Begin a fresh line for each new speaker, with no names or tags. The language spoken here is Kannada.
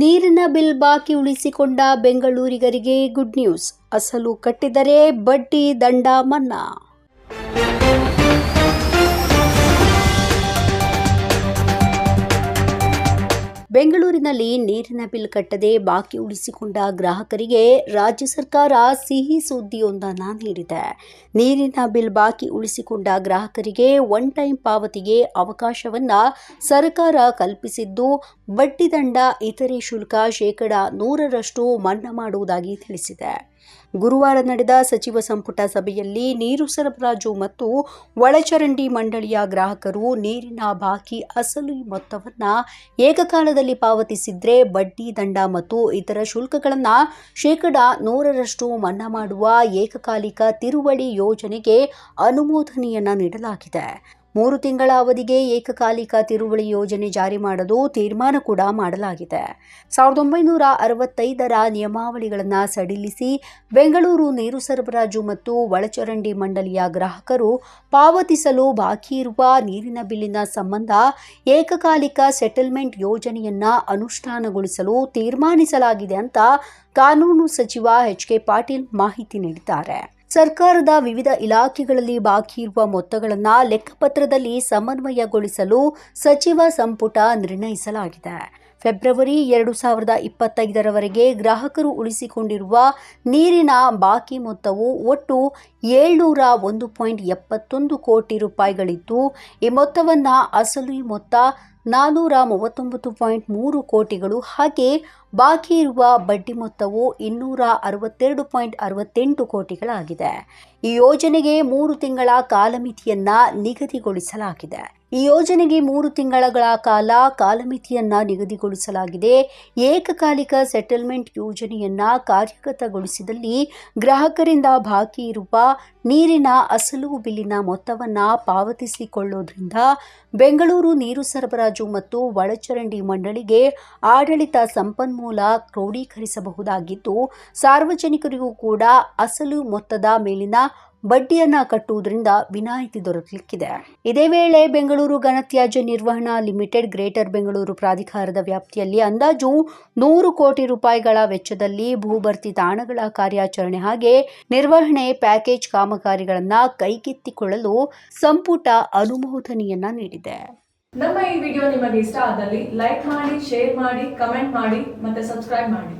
ನೀರಿನ ಬಿಲ್ ಬಾಕಿ ಉಳಿಸಿಕೊಂಡ ಬೆಂಗಳೂರಿಗರಿಗೆ ಗುಡ್ ನ್ಯೂಸ್. ಅಸಲು ಕಟ್ಟಿದರೆ ಬಡ್ಡಿ ದಂಡ ಮನ್ನಾ. ಬೆಂಗಳೂರಿನಲ್ಲಿ ನೀರಿನ ಬಿಲ್ ಕಟ್ಟದೆ ಬಾಕಿ ಉಳಿಸಿಕೊಂಡ ಗ್ರಾಹಕರಿಗೆ ರಾಜ್ಯ ಸರ್ಕಾರ ಸಿಹಿ ಸುದ್ದಿಯೊಂದನ್ನು ನೀಡಿದೆ. ನೀರಿನ ಬಿಲ್ ಬಾಕಿ ಉಳಿಸಿಕೊಂಡ ಗ್ರಾಹಕರಿಗೆ ಒನ್ ಟೈಮ್ ಪಾವತಿಗೆ ಅವಕಾಶವನ್ನ ಸರ್ಕಾರ ಕಲ್ಪಿಸಿದ್ದು ಬಡ್ಡಿದಂಡ ಇತರೆ ಶುಲ್ಕ ಶೇಕಡ ನೂರರಷ್ಟು ಮನ್ನಾ ಮಾಡುವುದಾಗಿ ತಿಳಿಸಿದೆ. ಗುರುವಾರ ನಡೆದ ಸಚಿವ ಸಂಪುಟ ಸಭೆಯಲ್ಲಿ ನೀರು ಸರಬರಾಜು ಮತ್ತು ಒಳಚರಂಡಿ ಮಂಡಳಿಯ ಗ್ರಾಹಕರು ನೀರಿನ ಬಾಕಿ ಅಸಲು ಮೊತ್ತವನ್ನು ಏಕಕಾಲದಲ್ಲಿ ಪಾವತಿಸಿದ್ರೆ ಬಡ್ಡಿ ದಂಡ ಮತ್ತು ಇತರ ಶುಲ್ಕಗಳನ್ನು ಶೇಕಡಾ ನೂರರಷ್ಟು ಮನ್ನಾ ಮಾಡುವ ಏಕಕಾಲಿಕ ತಿರುವಳಿ ಯೋಜನೆಗೆ ಅನುಮೋದನೆಯನ್ನು ನೀಡಲಾಗಿದೆ. ಮೂರು ತಿಂಗಳ ಅವಧಿಗೆ ಏಕಕಾಲಿಕ ತಿರುವಳಿ ಯೋಜನೆ ಜಾರಿ ಮಾಡಲು ತೀರ್ಮಾನ ಕೂಡ ಮಾಡಲಾಗಿದೆ. ಸಾವಿರದ ಒಂಬೈನೂರ ಅರವತ್ತೈದರ ನಿಯಮಾವಳಿಗಳನ್ನು ಸಡಿಲಿಸಿ ಬೆಂಗಳೂರು ನೀರು ಸರಬರಾಜು ಮತ್ತು ಒಳಚರಂಡಿ ಮಂಡಳಿಯ ಗ್ರಾಹಕರು ಪಾವತಿಸಲು ಬಾಕಿ ಇರುವ ನೀರಿನ ಬಿಲ್ಲಿನ ಸಂಬಂಧ ಏಕಕಾಲಿಕ ಸೆಟಲ್ಮೆಂಟ್ ಯೋಜನೆಯನ್ನ ಅನುಷ್ಠಾನಗೊಳಿಸಲು ತೀರ್ಮಾನಿಸಲಾಗಿದೆ ಅಂತ ಕಾನೂನು ಸಚಿವ ಎಚ್ ಕೆ ಪಾಟೀಲ್ ಮಾಹಿತಿ ನೀಡಿದ್ದಾರೆ. ಸರ್ಕಾರದ ವಿವಿಧ ಇಲಾಖೆಗಳಲ್ಲಿ ಬಾಕಿ ಇರುವ ಮೊತ್ತಗಳನ್ನು ಲೆಕ್ಕಪತ್ರದಲ್ಲಿ ಸಮನ್ವಯಗೊಳಿಸಲು ಸಚಿವ ಸಂಪುಟ ನಿರ್ಣಯಿಸಲಾಗಿದೆ. ಫೆಬ್ರವರಿ ಎರಡು ಸಾವಿರದ ಇಪ್ಪತ್ತೈದರವರೆಗೆ ಗ್ರಾಹಕರು ಉಳಿಸಿಕೊಂಡಿರುವ ನೀರಿನ ಬಾಕಿ ಮೊತ್ತವು ಒಟ್ಟು ಏಳ್ನೂರ ಒಂದು ಪಾಯಿಂಟ್ ಎಪ್ಪತ್ತೊಂದು ಕೋಟಿ ರೂಪಾಯಿಗಳಿದ್ದು, ಈ ಮೊತ್ತವನ್ನು ಅಸಲು ಮೊತ್ತ ನಾನ್ನೂರ ಮೂವತ್ತೊಂಬತ್ತು ಪಾಯಿಂಟ್ ಮೂರು ಕೋಟಿಗಳು. ಹಾಗೆ ಬಾಕಿ ಇರುವ ಬಡ್ಡಿ ಮೊತ್ತವು ಇನ್ನೂರ ಅರವತ್ತೆರಡು ಪಾಯಿಂಟ್ ಅರವತ್ತೆಂಟು ಕೋಟಿಗಳಾಗಿದೆ. ಈ ಯೋಜನೆಗೆ ಮೂರು ತಿಂಗಳ ಕಾಲಮಿತಿಯನ್ನ ನಿಗದಿಗೊಳಿಸಲಾಗಿದೆ. ಈ ಯೋಜನೆಗೆ ಮೂರು ತಿಂಗಳ ಕಾಲ ಕಾಲಮಿತಿಯನ್ನು ನಿಗದಿಗೊಳಿಸಲಾಗಿದೆ. ಏಕಕಾಲಿಕ ಸೆಟಲ್ಮೆಂಟ್ ಯೋಜನೆಯನ್ನು ಕಾರ್ಯಗತಗೊಳಿಸಿದಲ್ಲಿ ಗ್ರಾಹಕರಿಂದ ಬಾಕಿ ಇರುವ ನೀರಿನ ಅಸಲು ಬಿಲ್ಲಿನ ಮೊತ್ತವನ್ನ ಪಾವತಿಸಿಕೊಳ್ಳೋದ್ರಿಂದ ಬೆಂಗಳೂರು ನೀರು ಸರಬರಾಜು ಮತ್ತು ಒಳಚರಂಡಿ ಮಂಡಳಿಗೆ ಆಡಳಿತ ಸಂಪನ್ಮೂಲ ಕ್ರೋಢೀಕರಿಸಬಹುದಾಗಿದ್ದು ಸಾರ್ವಜನಿಕರಿಗೂ ಕೂಡ ಅಸಲು ಮೊತ್ತದ ಮೇಲಿನ ಬಡ್ಡಿಯನ್ನ ಕಟ್ಟುವುದರಿಂದ ವಿನಾಯಿತಿ ದೊರಕಲಿಕ್ಕಿದೆ. ಇದೇ ವೇಳೆ ಬೆಂಗಳೂರು ಘನತ್ಯಾಜ್ಯ ನಿರ್ವಹಣಾ ಲಿಮಿಟೆಡ್ ಗ್ರೇಟರ್ ಬೆಂಗಳೂರು ಪ್ರಾಧಿಕಾರದ ವ್ಯಾಪ್ತಿಯಲ್ಲಿ ಅಂದಾಜು ನೂರು ಕೋಟಿ ರೂಪಾಯಿಗಳ ವೆಚ್ಚದಲ್ಲಿ ಭೂಭರ್ತಿ ತಾಣಗಳ ಕಾರ್ಯಾಚರಣೆ ಹಾಗೆ ನಿರ್ವಹಣೆ ಪ್ಯಾಕೇಜ್ ಕಾಮಗಾರಿಗಳನ್ನು ಕೈಗೆತ್ತಿಕೊಳ್ಳಲು ಸಂಪುಟ ಅನುಮೋದನೆಯನ್ನ ನೀಡಿದೆ.
ನಮ್ಮ ಈ ವಿಡಿಯೋ ನಿಮಗೆ ಇಷ್ಟ ಆದಲ್ಲಿ ಲೈಕ್ ಮಾಡಿ, ಶೇರ್ ಮಾಡಿ, ಕಮೆಂಟ್ ಮಾಡಿ ಮತ್ತೆ ಸಬ್ಸ್ಕ್ರೈಬ್ ಮಾಡಿ.